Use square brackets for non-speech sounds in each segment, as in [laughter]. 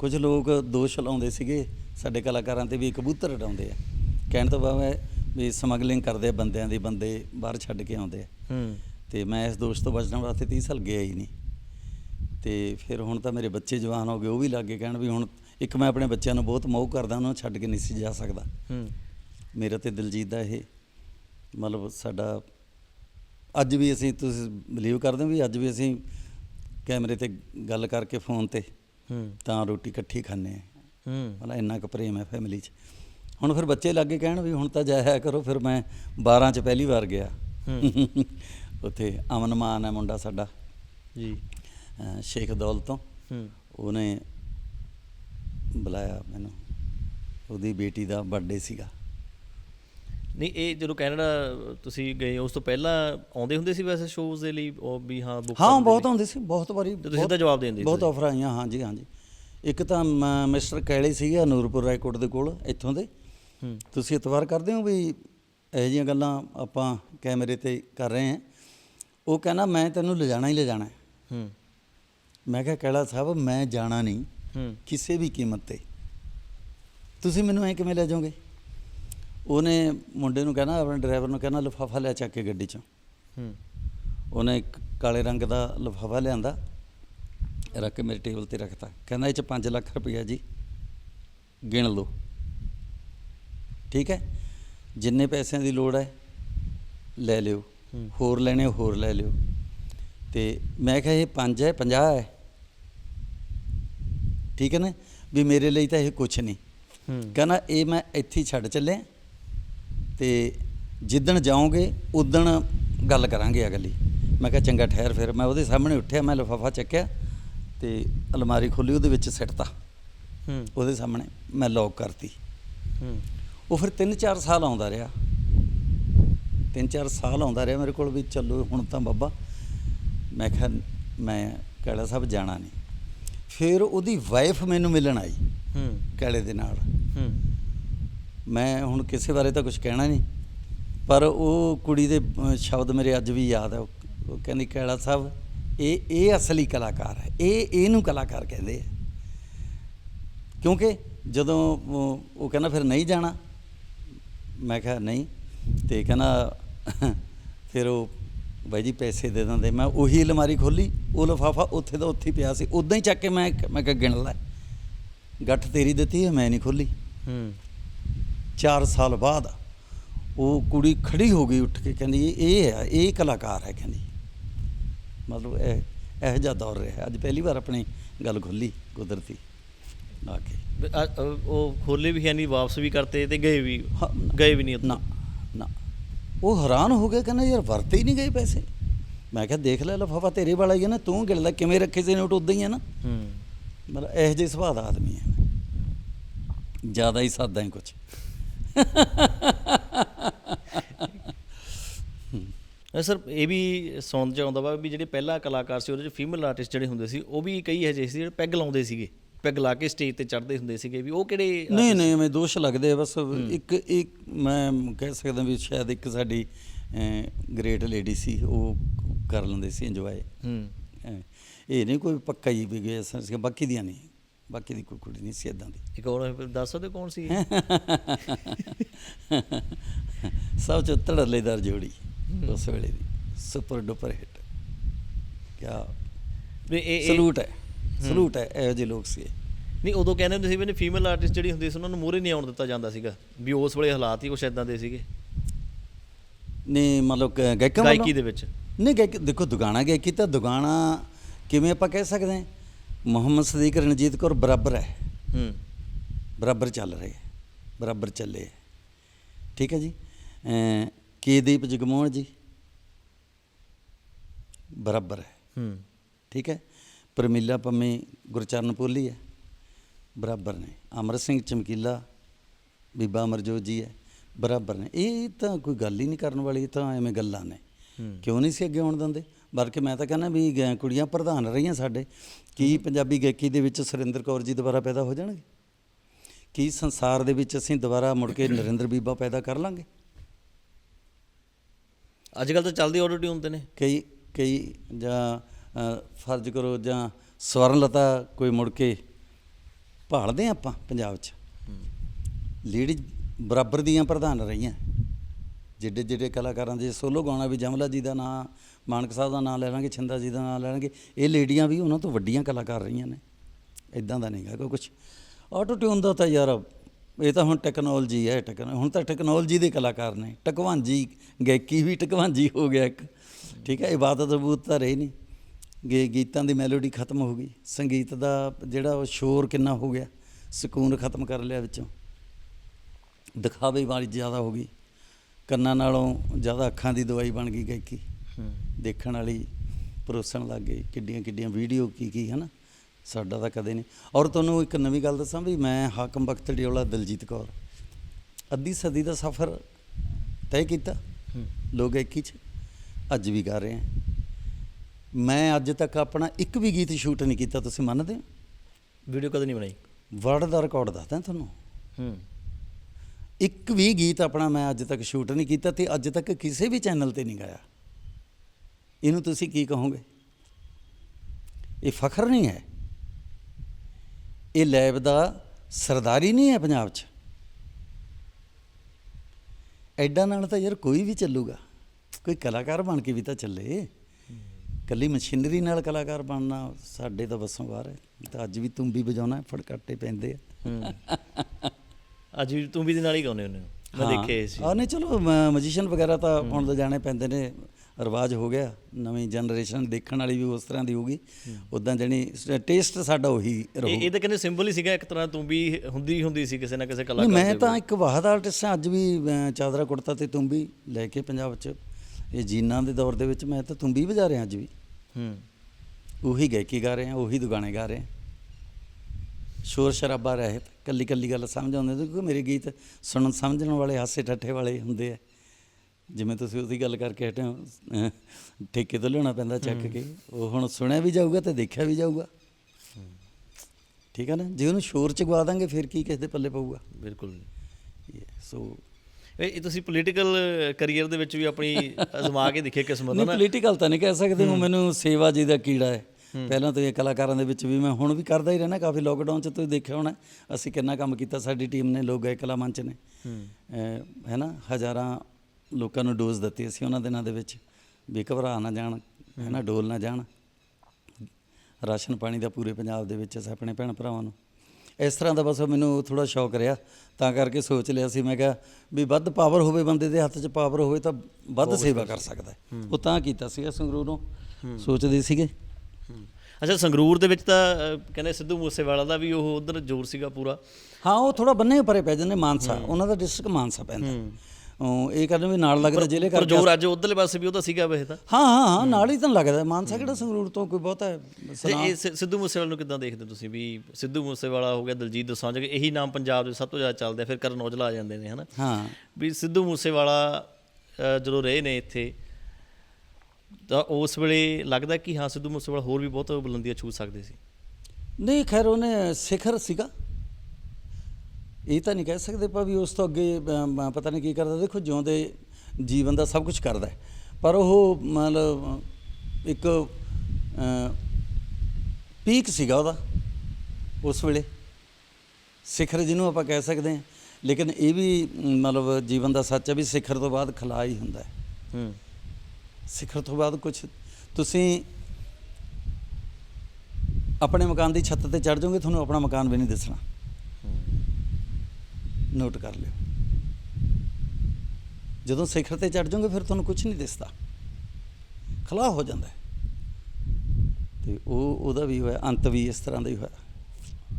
ਕੁਝ ਲੋਕ ਦੋਸ਼ ਲਾਉਂਦੇ ਸੀਗੇ ਸਾਡੇ ਕਲਾਕਾਰਾਂ ਤੇ ਵੀ ਕਬੂਤਰ ਉਡਾਉਂਦੇ ਆ। ਕਹਿਣ ਤੋਂ ਬਾਅਦ ਹੈ ਵੀ ਸਮਗਲਿੰਗ ਕਰਦੇ ਆ ਬੰਦਿਆਂ ਦੀ ਬੰਦੇ ਬਾਹਰ ਛੱਡ ਕੇ ਆਉਂਦੇ ਆ। ਹੂੰ। ਤੇ ਮੈਂ ਇਸ ਦੋਸ਼ ਤੋਂ ਬਚਣ ਵਾਸਤੇ 30 ਸਾਲ ਗਿਆ ਹੀ ਨਹੀਂ। ਤੇ ਫਿਰ ਹੁਣ ਤਾਂ ਮੇਰੇ ਬੱਚੇ ਜਵਾਨ ਹੋ ਗਏ ਉਹ ਵੀ ਲੱਗੇ ਕਹਿਣ ਵੀ ਹੁਣ ਇੱਕ ਮੈਂ ਆਪਣੇ ਬੱਚਿਆਂ ਨੂੰ ਬਹੁਤ ਮੋਹ ਕਰਦਾ ਉਹਨਾਂ ਨੂੰ ਛੱਡ ਕੇ ਨਹੀਂ ਸੀ ਜਾ ਸਕਦਾ। ਹੂੰ। ਮੇਰਾ ਤੇ ਦਿਲਜੀਤ ਦਾ ਇਹ ਮਤਲਬ ਸਾਡਾ ਅੱਜ ਵੀ ਅਸੀਂ ਤੁਸੀਂ ਬਲੀਵ ਕਰਦੇ ਹੋ ਵੀ ਅੱਜ ਵੀ ਅਸੀਂ ਕੈਮਰੇ ਤੇ ਗੱਲ ਕਰਕੇ ਫੋਨ ਤੇ ਹੂੰ। ਤਾਂ ਰੋਟੀ ਇਕੱਠੀ ਖਾਂਦੇ ਆ। ਹੂੰ। ਮਤਲਬ ਇੰਨਾ ਕੁ ਪ੍ਰੇਮ ਹੈ ਫੈਮਿਲੀ 'ਚ। ਹੁਣ ਫਿਰ ਬੱਚੇ ਲੱਗੇ ਕਹਿਣ ਵੀ ਹੁਣ ਤਾਂ ਜਾਇਆ ਕਰੋ ਫਿਰ ਮੈਂ 12 'ਚ ਪਹਿਲੀ ਵਾਰ ਗਿਆ। ਹੂੰ। [laughs] ਉੱਥੇ ਅਮਨ ਮਾਨ ਹੈ ਮੁੰਡਾ ਸਾਡਾ। ਜੀ। ਸ਼ੇਖ ਦੌਲ ਤੋਂ। ਹੂੰ। ਉਹਨੇ ਬੁਲਾਇਆ ਮੈਨੂੰ। ਉਹਦੀ ਬੇਟੀ ਦਾ ਬਰਥਡੇ ਸੀਗਾ। ਨਹੀਂ ਇਹ ਜਦੋਂ ਕੈਨੇਡਾ ਤੁਸੀਂ ਗਏ ਉਸ ਤੋਂ ਪਹਿਲਾਂ ਆਉਂਦੇ ਹੁੰਦੇ ਸੀ ਵੈਸੇ ਸ਼ੋਜ਼ ਦੇ ਲਈ ਉਹ ਵੀ ਹਾਂ book ਹਾਂ ਬਹੁਤ? ਆਉਂਦੇ ਸੀ ਬਹੁਤ ਵਾਰੀ ਤੁਸੀਂ ਸਿੱਧਾ ਜਵਾਬ ਦੇ ਦਿੰਦੇ ਬਹੁਤ। ਆਫਰ ਆਈਆਂ ਹਾਂਜੀ ਹਾਂਜੀ। ਇੱਕ ਤਾਂ ਮਿਸਟਰ ਕੈਲੇ ਸੀਗਾ ਨੂਰਪੁਰ ਰਾਏਕੋਟ ਦੇ ਕੋਲ ਇੱਥੋਂ ਦੇ। ਹੂੰ। ਤੁਸੀਂ ਇਤਵਾਰ ਕਰਦੇ ਹੋ ਵੀ ਇਹੋ ਜਿਹੀਆਂ ਗੱਲਾਂ ਆਪਾਂ ਕੈਮਰੇ ਤੇ ਕਰ ਰਹੇ ਹਾਂ। ਉਹ ਕਹਿੰਦਾ ਮੈਂ ਤੈਨੂੰ ਲਿਜਾਣਾ ਹੀ ਲਿਜਾਣਾ ਹੈ। ਹੂੰ। ਮੈਂ ਕਿਹਾ ਕੈਲਾ ਸਾਹਿਬ ਮੈਂ ਜਾਣਾ ਨਹੀਂ ਹੂੰ। ਕਿਸੇ ਵੀ ਕੀਮਤ ਤੇ। ਤੁਸੀਂ ਮੈਨੂੰ ਐ ਕਿਵੇਂ ਲੈ ਜਾਓਗੇ? ਉਹਨੇ ਮੁੰਡੇ ਨੂੰ ਕਹਿਣਾ ਆਪਣੇ ਡਰਾਈਵਰ ਨੂੰ ਕਹਿਣਾ ਲਿਫਾਫਾ ਲੈ ਚੱਕ ਕੇ ਗੱਡੀ ਚੋਂ। ਹੂੰ। ਉਹਨੇ ਇੱਕ ਕਾਲੇ ਰੰਗ ਦਾ ਲਿਫਾਫਾ ਲਿਆਂਦਾ ਰੱਖ ਕੇ ਮੇਰੇ ਟੇਬਲ ਤੇ ਰੱਖਤਾ। ਕਹਿੰਦਾ ਇਹ ਚ 5 ਲੱਖ ਰੁਪਈਆ ਜੀ ਗਿਣ ਲਓ। ਠੀਕ ਹੈ? ਜਿੰਨੇ ਪੈਸਿਆਂ ਦੀ ਲੋੜ ਹੈ ਲੈ ਲਿਓ। ਹੋਰ ਲੈਣੇ ਹੋਰ ਲੈ ਲਿਓ। ਤੇ ਮੈਂ ਕਿਹਾ ਇਹ 5 ਹੈ 50 ਹੈ? ਠੀਕ ਹੈ ਨਾ? ਵੀ ਮੇਰੇ ਲਈ ਤਾਂ ਇਹ ਕੁਛ ਨਹੀਂ। ਹੂੰ। ਕਹਿੰਦਾ ਇਹ ਮੈਂ ਇੱਥੇ ਛੱਡ ਚੱਲਿਆ। ਤੇ ਜਿੱਦਣ ਜਾਓਗੇ ਉਦਣ ਗੱਲ ਕਰਾਂਗੇ ਅਗਲੀ। ਮੈਂ ਕਿਹਾ ਚੰਗਾ ਠਹਿਰ ਫਿਰ। ਮੈਂ ਉਹਦੇ ਸਾਹਮਣੇ ਉੱਠਿਆ ਮੈਂ ਲਿਫਾਫਾ ਚੱਕਿਆ ਤੇ ਅਲਮਾਰੀ ਖੋਲੀ ਉਹਦੇ ਵਿੱਚ ਸਿੱਟਤਾ। ਹੂੰ। ਉਹਦੇ ਸਾਹਮਣੇ ਮੈਂ ਲੌਕ ਕਰਤੀ। ਹੂੰ। ਉਹ ਫਿਰ 3-4 ਸਾਲ ਆਉਂਦਾ ਰਿਹਾ। 3-4 ਸਾਲ ਆਉਂਦਾ ਰਿਹਾ ਮੇਰੇ ਕੋਲ ਵੀ ਚੱਲੋ ਹੁਣ ਤਾਂ ਬੱਬਾ। ਮੈਂ ਕਿਹਾ ਮੈਂ ਕੈਲਾ ਸਾਹਿਬ ਜਾਣਾ ਨਹੀਂ। ਫਿਰ ਉਹਦੀ ਵਾਈਫ ਮੈਨੂੰ ਮਿਲਣ ਆਈ। ਹੂੰ। ਕੈਲੇ ਦੇ ਨਾਲ। ਹੂੰ। ਮੈਂ ਹੁਣ ਕਿਸੇ ਬਾਰੇ ਤਾਂ ਕੁਝ ਕਹਿਣਾ ਨਹੀਂ। ਪਰ ਉਹ ਕੁੜੀ ਦੇ ਸ਼ਬਦ ਮੇਰੇ ਅੱਜ ਵੀ ਯਾਦ ਹੈ ਉਹ ਕਹਿੰਦੀ, ਕੈਲਾ ਸਾਹਿਬ, ਇਹ ਇਹ ਅਸਲੀ ਕਲਾਕਾਰ ਹੈ। ਇਹ, ਇਹਨੂੰ ਕਲਾਕਾਰ ਕਹਿੰਦੇ ਆ। ਕਿਉਂਕਿ ਜਦੋਂ ਉਹ ਕਹਿੰਦਾ, ਫਿਰ ਨਹੀਂ ਜਾਣਾ? ਮੈਂ ਕਿਹਾ, ਨਹੀਂ। ਤੇ ਕਹਿੰਦਾ, ਫਿਰ ਉਹ, ਬਾਈ ਜੀ, ਪੈਸੇ ਦੇ ਦਿੰਦੇ। ਮੈਂ ਉਹੀ ਅਲਮਾਰੀ ਖੋਲੀ ਉਹ ਲਫਾਫਾ ਉੱਥੇ ਦਾ ਉੱਥੇ ਹੀ ਪਿਆ ਸੀ। ਉਦਾਂ ਹੀ ਚੱਕ ਕੇ ਮੈਂ ਮੈਂ ਕਿਹਾ, ਗਿਣ ਲੈ। ਗੱਠ ਤੇਰੀ ਦਿੱਤੀ ਹੈ, ਮੈਂ ਨਹੀਂ ਖੋਲੀ ਹੂੰ। 4 ਸਾਲ ਬਾਅਦ ਉਹ ਕੁੜੀ ਖੜੀ ਹੋ ਗਈ ਉੱਠ ਕੇ ਕਹਿੰਦੀ ਇਹ- ਹੈ ਇਹ ਕਲਾਕਾਰ ਹੈ ਕਹਿੰਦੀ। ਮਤਲਬ ਇਹ ਇਹੋ ਜਿਹਾ ਦੌਰ ਰਿਹਾ। ਅੱਜ ਪਹਿਲੀ ਵਾਰ ਆਪਣੀ ਗੱਲ ਖੁੱਲੀ ਕੁਦਰਤੀ ਆ ਕੇ। ਉਹ ਖੋਲੇ ਵੀ ਹੈ ਨਹੀਂ ਵਾਪਸ ਵੀ ਕਰਤੇ ਤੇ ਗਏ ਵੀ ਗਏ ਵੀ ਨਹੀਂ। ਨਾ ਨਾ। ਉਹ ਹੈਰਾਨ ਹੋ ਗਿਆ ਕਹਿੰਦਾ ਯਾਰ ਵਰਤੇ ਹੀ ਨਹੀਂ ਗਏ ਪੈਸੇ? ਮੈਂ ਕਿਹਾ ਦੇਖ ਲੈ ਲਫਾਫਾ ਤੇਰੇ ਵਾਲਾ ਹੀ ਹੈ ਨਾ ਤੂੰ ਗਿਣ ਲੈ ਕਿਵੇਂ ਰੱਖੇ ਸੀ ਨੋਟ ਉਦਾਂ ਹੀ ਹੈ ਨਾ? ਹੂੰ। ਮਤਲਬ ਇਹੋ ਜਿਹੇ ਸੁਭਾਅ ਦਾ ਆਦਮੀ ਹੈ। ਜ਼ਿਆਦਾ ਹੀ ਸਾਦਾ ਹੀ ਅ, ਸਰ ਇਹ ਵੀ ਸੁਣ ਚ ਆਉਂਦਾ ਵਾ ਵੀ ਜਿਹੜੇ ਪਹਿਲਾ ਕਲਾਕਾਰ ਸੀ ਉਹਦੇ ਚ ਫੀਮੇਲ ਆਰਟਿਸਟ ਜਿਹੜੇ ਹੁੰਦੇ ਸੀ ਉਹ ਵੀ ਕਈ ਅਜਿਹੇ ਸੀ ਜਿਹੜੇ ਪੈਗ ਲਾਉਂਦੇ ਸੀਗੇ ਪੈਗ ਲਾ ਕੇ ਸਟੇਜ ਤੇ ਚੜ੍ਹਦੇ ਹੁੰਦੇ ਸੀਗੇ ਵੀ ਉਹ ਕਿਹੜੇ ਨਹੀਂ ਨਹੀਂ ਮੈਂ ਦੋਸ਼ ਲੱਗਦੇ ਬਸ ਇੱਕ ਇੱਕ ਮੈਂ ਕਹਿ ਸਕਦਾ ਵੀ ਸ਼ਾਇਦ ਇੱਕ ਸਾਡੀ ਗ੍ਰੇਟ ਲੇਡੀ ਸੀ ਉਹ ਕਰ ਲੈਂਦੇ ਸੀ ਇੰਜੋਏ ਹੂੰ। ਇਹ ਨਹੀਂ ਕੋਈ ਪੱਕਾ ਹੀ ਵੀ ਸੀ ਬਾਕੀ ਦੀਆਂ ਨਹੀਂ। ਬਾਕੀ ਦੀ ਕੋਈ ਕੁੜੀ ਨਹੀਂ ਸੀ ਇਦਾਂ ਦੀ। ਇੱਕ ਹੋਰ ਦੱਸ ਸਕਦੇ ਕੌਣ ਸੀ? [laughs] ਸਭ ਤੋਂ ਧੜਲੇਦਾਰ ਜੋੜੀ ਉਸ ਵੇਲੇ ਦੀ। Super duper hit. ਕਿਆ ਵੀ ਇਹ ਇਹ- ਸਲੂਟ ਹੈ। ਸਲੂਟ ਹੈ ਇਹੋ ਜਿਹੇ ਲੋਕ ਸੀ। ਨਹੀਂ ਉਦੋਂ ਕਹਿੰਦੇ ਹੁੰਦੇ ਸੀ ਵੀ ਫੀਮੇਲ ਆਰਟਿਸਟ ਜਿਹੜੀ ਹੁੰਦੀ ਸੀ ਉਹਨਾਂ ਨੂੰ ਮੂਹਰੇ ਨਹੀਂ ਆਉਣ ਦਿੱਤਾ ਜਾਂਦਾ ਸੀਗਾ। ਵੀ ਉਸ ਵੇਲੇ ਹਾਲਾਤ ਹੀ ਕੁਛ ਇਦਾਂ ਦੇ ਸੀਗੇ। ਨਹੀਂ ਮਤਲਬ ਗਾਇਕਾਂ? ਗਾਇਕੀ ਦੇ ਵਿੱਚ। ਨਹੀਂ ਗਾਇਕੀ ਦੇਖੋ ਦੁਗਾਣਾ ਗਾਇਕੀ ਤਾਂ ਦੁਗਾਣਾ ਕਿਵੇਂ ਆਪਾਂ ਕਹਿ ਸਕਦੇ ਹਾਂ? ਮੁਹੰਮਦ ਸਦੀਕ ਰਣਜੀਤ ਕੌਰ ਬਰਾਬਰ ਹੈ। ਹੂੰ। ਬਰਾਬਰ ਚੱਲ ਰਹੇ ਬਰਾਬਰ ਚੱਲੇ। ਠੀਕ ਹੈ ਜੀ। ਅਮ ਕੀਦੀਪ ਜਗਮੋਹਨ ਜੀ? ਬਰਾਬਰ ਹੈ। ਹੂੰ। ਠੀਕ ਹੈ। ਪਰਮੀਲਾ ਪੰਮੀ ਗੁਰਚਰਨ ਪੋਲੀ ਹੈ। ਬਰਾਬਰ ਨੇ। ਅਮਰ ਸਿੰਘ ਚਮਕੀਲਾ ਬੀਬਾ ਅਮਰਜੋਤ ਜੀ ਹੈ। ਬਰਾਬਰ ਨੇ। ਇਹ ਤਾਂ ਕੋਈ ਗੱਲ ਹੀ ਨਹੀਂ ਕਰਨ ਵਾਲੀ ਤਾਂ ਐਵੇਂ ਗੱਲਾਂ ਨੇ। ਕਿਉਂ ਨਹੀਂ ਸੀ ਅੱਗੇ ਆਉਣ ਦਿੰਦੇ? ਬਲਕਿ ਮੈਂ ਤਾਂ ਕਹਿੰਦਾ ਵੀ ਕੁੜੀਆਂ ਪ੍ਰਧਾਨ ਰਹੀਆਂ ਸਾਡੇ। ਕੀ ਪੰਜਾਬੀ ਗਾਇਕੀ ਦੇ ਵਿੱਚ ਸੁਰਿੰਦਰ ਕੌਰ ਜੀ ਦੁਬਾਰਾ ਪੈਦਾ ਹੋ ਜਾਣਗੇ? ਕੀ ਸੰਸਾਰ ਦੇ ਵਿੱਚ ਅਸੀਂ ਦੁਬਾਰਾ ਮੁੜ ਕੇ ਨਰਿੰਦਰ ਬੀਬਾ ਪੈਦਾ ਕਰ ਲਾਂਗੇ? ਅੱਜ ਕੱਲ ਤਾਂ ਚੱਲਦੀ ਆਟੋ ਟਿਊਨ ਤੇ ਨੇ। ਕਈ ਕਈ ਜਾਂ ਫਰਜ਼ ਕਰੋ ਜਾਂ ਸਵਰਨਲਤਾ ਕੋਈ ਮੁੜ ਕੇ ਭਾਲਦੇ ਆਪਾਂ ਪੰਜਾਬ 'ਚ। ਲੇਡੀ ਬਰਾਬਰ ਦੀਆਂ ਪ੍ਰਧਾਨ ਰਹੀਆਂ। ਜਿੱਡੇ ਜਿੱਡੇ ਕਲਾਕਾਰਾਂ ਦੇ ਸੋਲੋ ਗਾਉਣਾ ਵੀ ਜਮਲਾ ਜੀ ਦਾ ਨਾਂ ਮਾਨਕ ਸਾਹਿਬ ਦਾ ਨਾਂ ਲੈ ਲਾਂਗੇ, ਛਿੰਦਾ ਜੀ ਦਾ ਨਾਂ ਲੈ ਲਾਂਗੇ। ਇਹ ਲੇਡੀਆਂ ਵੀ ਉਹਨਾਂ ਤੋਂ ਵੱਡੀਆਂ ਕਲਾਕਾਰ ਰਹੀਆਂ ਨੇ। ਇਦਾਂ ਦਾ ਨਹੀਂਗਾ ਕੋਈ ਕੁਝ ਆਟੋ ਟਿਊਨ ਦਾ ਤਾਂ ਯਾਰ, ਇਹ ਤਾਂ ਹੁਣ ਟੈਕਨੋਲੋਜੀ ਹੈ, ਟੈਕਨ, ਹੁਣ ਤਾਂ ਟੈਕਨੋਲੋਜੀ ਦੇ ਕਲਾਕਾਰ ਨੇ। ਟਕਵਾਂਜੀ ਗਾਇਕੀ ਵੀ ਟਕਵਾਂਜੀ ਹੋ ਗਿਆ ਇੱਕ। ਠੀਕ ਹੈ, ਇਬਾਦਤ ਬੂਤ ਤਾਂ ਰਹੀ ਨਹੀਂ। ਗੇ, ਗੀਤਾਂ ਦੀ ਮੈਲੋਡੀ ਖਤਮ ਹੋ ਗਈ। ਸੰਗੀਤ ਦਾ ਜਿਹੜਾ ਉਹ ਸ਼ੋਰ ਕਿੰਨਾ ਹੋ ਗਿਆ, ਸਕੂਨ ਖਤਮ ਕਰ ਲਿਆ ਵਿੱਚੋਂ। ਦਿਖਾਵੇ ਵਾਲੀ ਜ਼ਿਆਦਾ ਹੋ ਗਈ। ਕੰਨਾਂ ਨਾਲੋਂ ਜ਼ਿਆਦਾ ਅੱਖਾਂ ਦੀ ਦਵਾਈ ਬਣ ਗਈ ਗਾਇਕੀ ਦੇਖਣ ਵਾਲੀ ਪਰੋਸਣ ਲੱਗ ਗਈ ਕਿੱਡੀਆਂ ਕਿੱਡੀਆਂ ਵੀਡੀਓ ਕੀ ਕੀ ਹਨਾ ਸਾਡਾ ਤਾਂ ਕਦੇ ਨਹੀਂ। ਔਰ ਤੁਹਾਨੂੰ ਇੱਕ ਨਵੀਂ ਗੱਲ ਦੱਸਾਂ ਵੀ ਮੈਂ ਹਾਕਮ ਬਖਤ ਡਿਓਲਾ ਦਿਲਜੀਤ ਕੌਰ ਅੱਧੀ ਸਦੀ ਦਾ ਸਫ਼ਰ ਤੈਅ ਕੀਤਾ ਹੂੰ। ਲੋਕ ਗਾਇਕੀ 'ਚ ਅੱਜ ਵੀ ਗਾ ਰਹੇ ਹਾਂ ਮੈਂ ਅੱਜ ਤੱਕ ਆਪਣਾ ਇੱਕ ਵੀ ਗੀਤ ਸ਼ੂਟ ਨਹੀਂ ਕੀਤਾ ਤੁਸੀਂ ਮੰਨਦੇ ਹੋ? ਵੀਡੀਓ ਕਦੇ ਨਹੀਂ ਬਣਾਈ। ਵਰਡ ਦਾ ਰਿਕਾਰਡ ਦੱਸਦਾ ਤੁਹਾਨੂੰ। ਹੂੰ। ਇੱਕ ਵੀ ਗੀਤ ਆਪਣਾ ਮੈਂ ਅੱਜ ਤੱਕ ਸ਼ੂਟ ਨਹੀਂ ਕੀਤਾ ਤੇ ਅੱਜ ਤੱਕ ਕਿਸੇ ਵੀ ਚੈਨਲ ਤੇ ਨਹੀਂ ਗਾਇਆ। ਇਹਨੂੰ ਤੁਸੀਂ ਕੀ ਕਹੋਗੇ? ਇਹ ਫਖਰ ਨਹੀਂ ਹੈ। ਇਹ ਲੈਬ ਦਾ ਸਰਦਾਰੀ ਨਹੀਂ ਹੈ ਪੰਜਾਬ 'ਚ। ਐਡਾ ਨਾਲ ਤਾਂ ਯਾਰ ਕੋਈ ਵੀ ਚੱਲੂਗਾ। ਕੋਈ ਕਲਾਕਾਰ ਬਣ ਕੇ ਵੀ ਤਾਂ ਚੱਲੇ। ਕੱਲੀ ਮਸ਼ੀਨਰੀ ਨਾਲ ਕਲਾਕਾਰ ਬਣਨਾ ਸਾਡੇ ਤਾਂ ਵੱਸੋਂ ਬਾਹਰ ਹੈ। ਤਾਂ ਅੱਜ ਵੀ ਤੂੰ ਵੀ ਵਜਾਉਣਾ ਫੜਕਾਟੇ ਪੈਂਦੇ ਆ। ਅੱਜ ਵੀ ਤੂੰ ਵੀ ਦੇ ਨਾਲ ਹੀ ਗਾਉਂਦੇ ਹੁੰਦੇ ਹੋ। ਮੈਂ ਇਹ ਸੀ। ਆ ਨਹੀਂ ਚਲੋ ਮਜੀਸ਼ੀਅਨ ਵਗੈਰਾ ਤਾਂ ਹੁਣ ਤਾਂ ਜਾਣੇ ਪੈਂਦੇ ਨੇ। ਰਿਵਾਜ ਹੋ ਗਿਆ ਨਵੀਂ ਜਨਰੇਸ਼ਨ ਦੇਖਣ ਵਾਲੀ ਵੀ ਉਸ ਤਰ੍ਹਾਂ ਦੀ ਹੋਊਗੀ। ਉਦਾਂ ਜਣੀ ਟੇਸਟ ਸਾਡਾ ਉਹੀ ਰਹੂ। ਇਹ ਤਾਂ ਕਹਿੰਦੇ ਸਿੰਬਲ ਹੀ ਸੀਗਾ ਇੱਕ ਤਰ੍ਹਾਂ ਤੂੰ ਵੀ ਹੁੰਦੀ ਹੀ ਹੁੰਦੀ ਸੀ ਕਿਸੇ ਨਾ ਕਿਸੇ ਕਲਾਕਾਰ ਮੈਂ ਤਾਂ ਇੱਕ ਵਾਹਦ ਆਰਟਿਸਟ ਹਾਂ ਅੱਜ ਵੀ ਚਾਦਰਾ ਕੁੜਤਾ ਤੇ ਤੁੰਬੀ ਲੈ ਕੇ ਪੰਜਾਬ 'ਚ। ਇਹ ਜੀਨਾਂ ਦੇ ਦੌਰ ਦੇ ਵਿੱਚ ਮੈਂ ਤਾਂ ਤੁੰਬੀ ਵਜਾ ਰਿਹਾ ਅੱਜ ਵੀ। ਹੂੰ। ਉਹੀ ਗਾਇਕੀ ਗਾ ਰਹੇ ਹਾਂ ਉਹੀ ਦੁਗਾਣੇ ਗਾ ਰਹੇ। ਹਾਂ ਸ਼ੋਰ ਸ਼ਰਾਬਾ ਰਹਿਤ ਕੱਲੀ ਕੱਲੀ ਗੱਲ ਸਮਝ ਆਉਂਦੇ ਕਿਉਂਕਿ ਮੇਰੇ ਗੀਤ ਸੁਣਨ ਸਮਝਣ ਵਾਲੇ ਹਾਸੇ ਠੱਠੇ ਵਾਲੇ ਹੁੰਦੇ ਆ। ਜਿਵੇਂ ਤੁਸੀਂ ਉਹਦੀ ਗੱਲ ਕਰਕੇ ਹਟੇ ਹੋ ਠੇਕੇ ਤੋਂ ਲਿਆਉਣਾ ਪੈਂਦਾ ਚੱਕ ਕੇ। ਉਹ ਹੁਣ ਸੁਣਿਆ ਵੀ ਜਾਊਗਾ ਤੇ ਦੇਖਿਆ ਵੀ ਜਾਊਗਾ। ਠੀਕ ਹੈ ਨਾ? ਜੇ ਉਹਨੂੰ ਸ਼ੋਰ ਚ ਗਵਾ ਦਾਂਗੇ ਫਿਰ ਕੀ ਕਿਸੇ ਦੇ ਪੱਲੇ ਪਊਗਾ? ਬਿਲਕੁਲ। ਸੋ ਇਹ ਤੁਸੀਂ ਪੋਲੀਟੀਕਲ ਕੈਰੀਅਰ ਦੇ ਵਿੱਚ ਵੀ ਆਪਣੀ [laughs] ਅਜ਼ਮਾ ਕੇ ਦੇਖਿਆ ਕਿਸਮਤ ਨਹੀਂ ਨਾ? ਪੋਲੀਟੀਕਲ ਤਾਂ ਨਹੀਂ ਕਹਿ ਸਕਦੇ। ਉਹ ਮੈਨੂੰ ਸੇਵਾ ਜੀ ਦਾ ਕੀੜਾ ਹੈ। ਪਹਿਲਾਂ ਤੋਂ ਇਹ ਕਲਾਕਾਰਾਂ ਦੇ ਵਿੱਚ ਵੀ ਮੈਂ ਹੁਣ ਵੀ ਕਰਦਾ ਹੀ ਰਹਿਣਾ। ਕਾਫੀ ਲੋਕਡਾਊਨ ਚ ਤੁਸੀਂ ਦੇਖਿਆ ਹੋਣਾ। ਅਸੀਂ ਕਿੰਨਾ ਕੰਮ ਕੀਤਾ ਸਾਡੀ ਟੀਮ ਨੇ ਲੋਕ ਗਏ ਕਲਾ ਮੰਚ ਨੇ। ਹੈ ਨਾ? ਹਜ਼ਾਰਾਂ ਲੋਕਾਂ ਨੂੰ ਡੋਜ਼ ਦਿੱਤੀ ਅਸੀਂ ਉਹਨਾਂ ਦਿਨਾਂ ਦੇ ਵਿੱਚ ਵੀ ਘਬਰਾ ਨਾ ਜਾਣ ਹੈ ਨਾ ਡੋਲ ਨਾ ਜਾਣ। ਰਾਸ਼ਨ ਪਾਣੀ ਦਾ ਪੂਰੇ ਪੰਜਾਬ ਦੇ ਵਿੱਚ ਅਸੀਂ ਆਪਣੇ ਭੈਣ ਭਰਾਵਾਂ ਨੂੰ। ਇਸ ਤਰ੍ਹਾਂ ਦਾ ਬਸ ਮੈਨੂੰ ਥੋੜਾ ਸ਼ੌਕ ਰਿਹਾ ਤਾਂ ਕਰਕੇ ਸੋਚ ਲਿਆ ਸੀ ਮੈਂ ਕਿਹਾ ਵੀ ਵੱਧ ਪਾਵਰ ਹੋਵੇ ਬੰਦੇ ਦੇ ਹੱਥ 'ਚ ਪਾਵਰ ਹੋਵੇ ਤਾਂ ਵੱਧ ਸੇਵਾ ਕਰ ਸਕਦਾ। ਹੈ। ਉਹ ਤਾਂ ਕੀਤਾ ਸੀਗਾ ਸੰਗਰੂਰੋਂ ਸੋਚਦੇ ਸੀਗੇ। ਅੱਛਾ ਸੰਗਰੂਰ ਦੇ ਵਿੱਚ ਤਾਂ ਅਹ, ਕਹਿੰਦੇ ਸਿੱਧੂ ਮੂਸੇਵਾਲਾ ਦਾ ਵੀ ਉਹ ਉਧਰ ਜ਼ੋਰ ਸੀਗਾ ਪੂਰਾ। ਹਾਂ ਉਹ ਥੋੜਾ ਬੰਨੇ ਪਰੇ ਪੈ ਜਾਂਦੇ ਮਾਨਸਾ। ਉਹਨਾਂ ਦਾ ਡਿਸਟ੍ਰਿਕਟ ਮਾਨਸਾ ਪੈਂਦਾ। ਇਹ ਕਹਿੰਦੇ ਵੀ ਨਾਲ ਲੱਗਦਾ ਜ਼ਿਲ੍ਹੇ ਪਰ ਕਰਕੇ ਜ਼ੋਰ ਅੱਜ ਉਧਰਲੇ ਪਾਸੇ ਵੀ ਉਹਦਾ ਸੀਗਾ ਵੈਸੇ ਤਾਂ। ਹਾਂ ਹਾਂ ਹਾਂ ਨਾਲ ਹੀ ਤਾਂ ਲੱਗਦਾ। ਮਾਨਸਾ ਕਿਹੜਾ ਸੰਗਰੂਰ ਤੋਂ ਕੋਈ ਬਹੁਤਾ ਤੇ ਇਹ ਸਿੱਧੂ ਮੂਸੇਵਾਲਾ ਨੂੰ ਕਿੱਦਾਂ ਦੇਖਦੇ ਤੁਸੀਂ ਵੀ ਸਿੱਧੂ ਮੂਸੇਵਾਲਾ ਹੋ ਗਿਆ ਦਲਜੀਤ ਦੋਸਾਂਝ ਇਹੀ ਨਾਮ ਪੰਜਾਬ ਦੇ ਸਭ ਤੋਂ ਜ਼ਿਆਦਾ ਚੱਲਦੇ ਫਿਰ ਕਰਨ ਔਜਲਾ ਆ ਜਾਂਦੇ ਨੇ ਹਨਾ? ਹਾਂ। ਵੀ ਸਿੱਧੂ ਮੂਸੇਵਾਲਾ ਜਦੋਂ ਰਹੇ ਨੇ ਇੱਥੇ ਤਾਂ ਉਸ ਵੇਲੇ ਲੱਗਦਾ ਕਿ ਹਾਂ ਸਿੱਧੂ ਮੂਸੇਵਾਲਾ ਹੋਰ ਵੀ ਬਹੁਤ ਬੁਲੰਦੀਆਂ ਛੂ ਸਕਦੇ ਸੀ। ਨਹੀਂ ਖੈਰ ਉਹਨੇ ਸਿਖਰ ਸੀਗਾ। ਇਹ ਤਾਂ ਨਹੀਂ ਕਹਿ ਸਕਦੇ ਪਾ ਵੀ ਉਸ ਤੋਂ ਅੱਗੇ ਅਮ, ਪਤਾ ਨਹੀਂ ਕੀ ਕਰਦਾ। ਦੇਖੋ ਜਿਉਂਦੇ ਜੀਵਨ ਦਾ ਸਭ ਕੁਝ ਕਰਦਾ ਹੈ। ਪਰ ਉਹ ਮਤਲਬ ਇੱਕ ਪੀਕ ਸੀਗਾ ਉਹਦਾ ਉਸ ਵੇਲੇ। ਸਿਖਰ ਜਿਹਨੂੰ ਆਪਾਂ ਕਹਿ ਸਕਦੇ ਹਾਂ। ਲੇਕਿਨ ਇਹ ਵੀ ਅਮ, ਮਤਲਬ ਜੀਵਨ ਦਾ ਸੱਚ ਹੈ ਵੀ ਸਿਖਰ ਤੋਂ ਬਾਅਦ ਖਲਾ ਹੀ ਹੁੰਦਾ ਹੈ। ਹੂੰ। ਸਿਖਰ ਤੋਂ ਬਾਅਦ ਕੁਝ ਤੁਸੀਂ ਆਪਣੇ ਮਕਾਨ ਦੀ ਛੱਤ ਤੇ ਚੜ ਜਾਓਗੇ ਤੁਹਾਨੂੰ ਆਪਣਾ ਮਕਾਨ ਵੀ ਨਹੀਂ ਦਿਸਣਾ। ਨੋਟ ਕਰ ਲਿਓ। ਜਦੋਂ ਸਿਖਰ ਤੇ ਚੜ ਜਾਓਗੇ ਫਿਰ ਤੁਹਾਨੂੰ ਕੁਝ ਨਹੀਂ ਦਿਸਦਾ। ਖਲਾ ਹੋ ਜਾਂਦਾ। ਤੇ ਉਹ ਉਹਦਾ ਵੀ ਹੋਇਆ ਅੰਤ ਵੀ ਇਸ ਤਰ੍ਹਾਂ ਦਾ ਹੀ ਹੋਇਆ।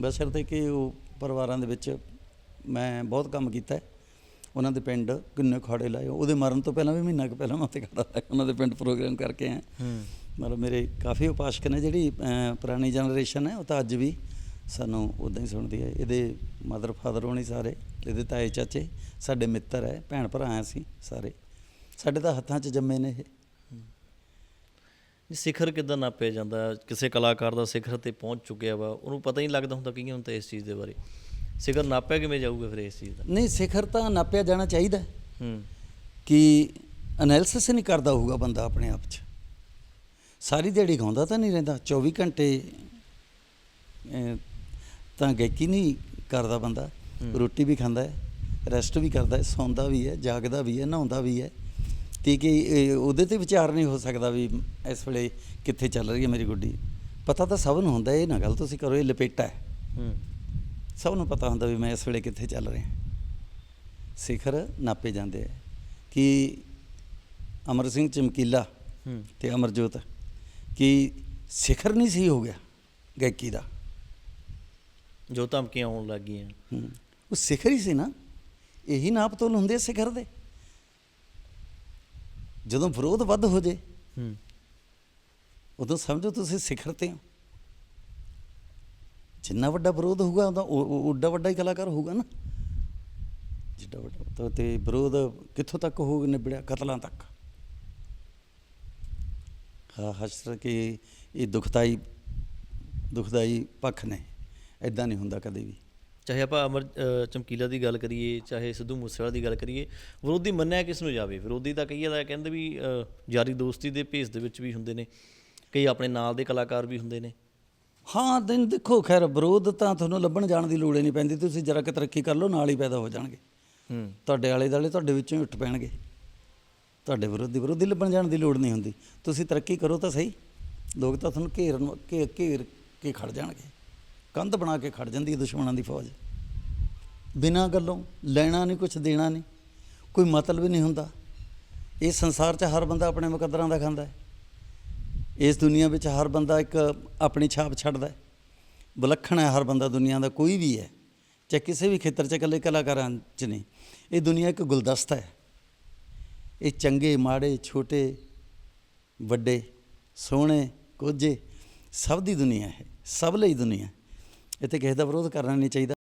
ਬਸ਼ਰਤੇ ਕਿ ਉਹ ਪਰਿਵਾਰਾਂ ਦੇ ਵਿੱਚ ਮੈਂ ਬਹੁਤ ਕੰਮ ਕੀਤਾ ਉਹਨਾਂ ਦੇ ਪਿੰਡ ਕਿੰਨੇ ਖਾੜੇ ਲਾਏ। ਉਹਦੇ ਮਰਨ ਤੋਂ ਪਹਿਲਾਂ ਵੀ ਮਹੀਨਾ ਕੁ ਪਹਿਲਾਂ ਮੈਂ ਉੱਥੇ ਖੜਾ ਲਾਇਆ। ਉਹਨਾਂ ਦੇ ਪਿੰਡ ਪ੍ਰੋਗਰਾਮ ਕਰਕੇ ਆਇਆ। ਮਤਲਬ ਮੇਰੇ ਕਾਫੀ ਉਪਾਸ਼ਕ ਨੇ ਜਿਹੜੀ ਪੁਰਾਣੀ ਜਨਰੇਸ਼ਨ ਹੈ ਉਹ ਤਾਂ ਅੱਜ ਵੀ ਸਾਨੂੰ ਉਦਾਂ ਹੀ ਸੁਣਦੀ ਹੈ। ਇਹਦੇ ਮਦਰ ਫਾਦਰ ਹੋਣੀ ਸਾਰੇ ਇਹਦੇ ਤਾਏ ਚਾਚੇ ਸਾਡੇ ਮਿੱਤਰ ਹੈ ਭੈਣ ਭਰਾ ਆ ਅਸੀਂ ਸਾਰੇ। ਸਾਡੇ ਤਾਂ ਹੱਥਾਂ 'ਚ ਜੰਮੇ ਨੇ ਇਹ। ਇਹ ਸਿਖਰ ਕਿੱਦਾਂ ਨਾਪਿਆ ਜਾਂਦਾ? ਕਿਸੇ ਕਲਾਕਾਰ ਦਾ ਸਿਖਰ ਤੇ ਪਹੁੰਚ ਚੁੱਕਿਆ ਵਾ ਉਹਨੂੰ ਪਤਾ ਹੀ ਨਹੀਂ ਲੱਗਦਾ ਹੁੰਦਾ ਨੂੰ ਤਾਂ ਇਸ ਚੀਜ਼ ਦੇ ਬਾਰੇ। ਸਿਖਰ ਨਾਪਿਆ ਕਿਵੇਂ ਜਾਊਗਾ ਫਿਰ ਇਸ ਚੀਜ਼ ਦਾ? ਨਹੀਂ ਸਿਖਰ ਤਾਂ ਨਾਪਿਆ ਜਾਣਾ ਚਾਹੀਦਾ। ਹੈ। ਕਿ ਐਨਾਲਿਸਿਸ ਨਹੀਂ ਕਰਦਾ ਹੋਊਗਾ ਬੰਦਾ ਆਪਣੇ ਆਪ 'ਚ। ਸਾਰੀ ਦਿਹਾੜੀ ਗਾਉਂਦਾ ਤਾਂ ਨਹੀਂ ਰਹਿੰਦਾ। 24 ਘੰਟੇ ਤਾਂ ਗਾਇਕੀ ਨਹੀਂ ਕਰਦਾ ਬੰਦਾ। ਰੋਟੀ ਵੀ ਖਾਂਦਾ ਹੈ ਰੈਸਟ ਵੀ ਕਰਦਾ ਹੈ ਸੌਂਦਾ ਵੀ ਹੈ ਜਾਗਦਾ ਵੀ ਹੈ ਨਹਾਉਂਦਾ ਵੀ ਹੈ। ਤੇ ਕਿ ਉਹਦੇ ਤੇ ਵਿਚਾਰ ਨਹੀਂ ਹੋ ਸਕਦਾ ਵੀ ਇਸ ਵੇਲੇ ਕਿੱਥੇ ਚੱਲ ਰਹੀ ਹੈ ਮੇਰੀ ਗੁੱਡੀ। ਪਤਾ ਤਾਂ ਸਭ ਨੂੰ ਹੁੰਦਾ ਇਹ ਨਾ ਗੱਲ ਤੁਸੀਂ ਕਰੋ ਇਹ ਲਪੇਟਾ ਹੈ। ਸਭ ਨੂੰ ਪਤਾ ਹੁੰਦਾ ਵੀ ਮੈਂ ਇਸ ਵੇਲੇ ਕਿੱਥੇ ਚੱਲ ਰਿਹਾ। ਸਿਖਰ ਨਾਪੇ ਜਾਂਦੇ ਆ। ਕਿ ਅਮਰ ਸਿੰਘ ਚਮਕੀਲਾ ਤੇ ਅਮਰਜੋਤ ਕਿ ਸਿਖਰ ਨਹੀਂ ਸੀ ਹੋ ਗਿਆ ਗਾਇਕੀ ਦਾ। ਜੋ ਧਮਕੀਆਂ ਆਉਣ ਲੱਗ ਗਈਆਂ ਹੂੰ। ਉਹ ਸਿਖਰ ਹੀ ਸੀ ਨਾ। ਇਹੀ ਨਾਪ ਤੋਲ ਹੁੰਦੇ ਆ ਸਿਖਰ ਦੇ। ਜਦੋਂ ਵਿਰੋਧ ਵੱਧ ਹੋ ਜੇ ਹੂੰ। ਉਦੋਂ ਸਮਝੋ ਤੁਸੀਂ ਸਿਖਰ ਤੇ ਹੋ। ਜਿੰਨਾ ਵੱਡਾ ਵਿਰੋਧ ਹੋਊਗਾ ਉਹਦਾ ਉਹ- ਉਹ- ਓਡਾ ਵੱਡਾ ਹੀ ਕਲਾਕਾਰ ਹੋਊਗਾ ਨਾ। ਜਿੱਡਾ ਵੱਡਾ ਤਾਂ ਤੇ ਵਿਰੋਧ ਕਿੱਥੋਂ ਤੱਕ ਹੋ ਨਿਬੜਿਆ? ਕਤਲਾਂ ਤੱਕ। ਹਾਂ ਹਸ਼ਰ ਕਿ ਇਹ ਦੁਖਦਾਈ ਦੁਖਦਾਈ ਪੱਖ ਨੇ। ਐਦਾਂ ਨਹੀਂ ਹੁੰਦਾ ਕਦੇ ਵੀ। ਚਾਹੇ ਆਪਾਂ ਅਮਰ ਚਮਕੀਲਾ ਦੀ ਗੱਲ ਕਰੀਏ ਚਾਹੇ ਸਿੱਧੂ ਮੂਸੇਵਾਲਾ ਦੀ ਗੱਲ ਕਰੀਏ ਵਿਰੋਧੀ ਮੰਨਿਆ ਕਿਸ ਨੂੰ ਜਾਵੇ? ਵਿਰੋਧੀ ਤਾਂ ਕਈ ਦਾ ਕਹਿੰਦੇ ਵੀ ਯਾਰੀ ਦੋਸਤੀ ਦੇ ਭੇਸ ਦੇ ਵਿੱਚ ਵੀ ਹੁੰਦੇ ਨੇ ਕਈ ਆਪਣੇ ਨਾਲ ਦੇ ਕਲਾਕਾਰ ਵੀ ਹੁੰਦੇ ਨੇ। ਹਾਂ ਦਿਨ ਦੇਖੋ ਖੈਰ ਵਿਰੋਧ ਤਾਂ ਤੁਹਾਨੂੰ ਲੱਭਣ ਜਾਣ ਦੀ ਲੋੜ ਹੀ ਨਹੀਂ ਪੈਂਦੀ ਤੁਸੀਂ ਜਰਾ ਕਿ ਤਰੱਕੀ ਕਰ ਲਓ ਨਾਲ ਹੀ ਪੈਦਾ ਹੋ ਜਾਣਗੇ। ਹੂੰ। ਤੁਹਾਡੇ ਆਲੇ ਦੁਆਲੇ ਤੁਹਾਡੇ ਵਿੱਚੋਂ ਹੀ ਉੱਠ ਪੈਣਗੇ। ਤੁਹਾਡੇ ਵਿਰੋਧੀ ਵਿਰੋਧੀ ਲੱਭਣ ਜਾਣ ਦੀ ਲੋੜ ਨਹੀਂ ਹੁੰਦੀ। ਤੁਸੀਂ ਤਰੱਕੀ ਕਰੋ ਤਾਂ ਸਹੀ ਲੋਕ ਤਾਂ ਤੁਹਾਨੂੰ ਘੇਰਨ ਘੇਰ ਕੇ ਖੜ ਜਾਣਗੇ। ਕੰਧ ਬਣਾ ਕੇ ਖੜ ਜਾਂਦੀ ਹੈ ਦੁਸ਼ਮਣਾਂ ਦੀ ਫੌਜ। ਬਿਨਾਂ ਗੱਲੋਂ ਲੈਣਾ ਨਹੀਂ ਕੁਝ ਦੇਣਾ ਨਹੀਂ, ਕੋਈ ਮਤਲਬ ਹੀ ਨਹੀਂ ਹੁੰਦਾ। ਇਹ ਸੰਸਾਰ 'ਚ ਹਰ ਬੰਦਾ ਆਪਣੇ ਮੁਕੱਦਰਾਂ ਦਾ ਖਾਂਦਾ ਹੈ। ਇਸ ਦੁਨੀਆ ਵਿੱਚ ਹਰ ਬੰਦਾ ਇੱਕ ਆਪਣੀ ਛਾਪ ਛੱਡਦਾ ਹੈ। ਵਿਲੱਖਣ ਹੈ ਹਰ ਬੰਦਾ ਦੁਨੀਆ ਦਾ, ਕੋਈ ਵੀ ਹੈ, ਚਾਹੇ ਕਿਸੇ ਵੀ ਖੇਤਰ 'ਚ ਇਕੱਲੇ ਕਲਾਕਾਰਾਂ 'ਚ ਨਹੀਂ। ਇਹ ਦੁਨੀਆ ਇੱਕ ਗੁਲਦਸਤਾ ਹੈ। ਇਹ ਚੰਗੇ, ਮਾੜੇ, ਛੋਟੇ, ਵੱਡੇ, ਸੋਹਣੇ, ਕੋਝੇ, ਸਭ ਦੀ ਦੁਨੀਆ ਹੈ, ਸਭ ਲਈ ਦੁਨੀਆ ਇੱਥੇ ਕਿਸੇ ਦਾ ਵਿਰੋਧ ਕਰਨਾ ਨਹੀਂ ਚਾਹੀਦਾ।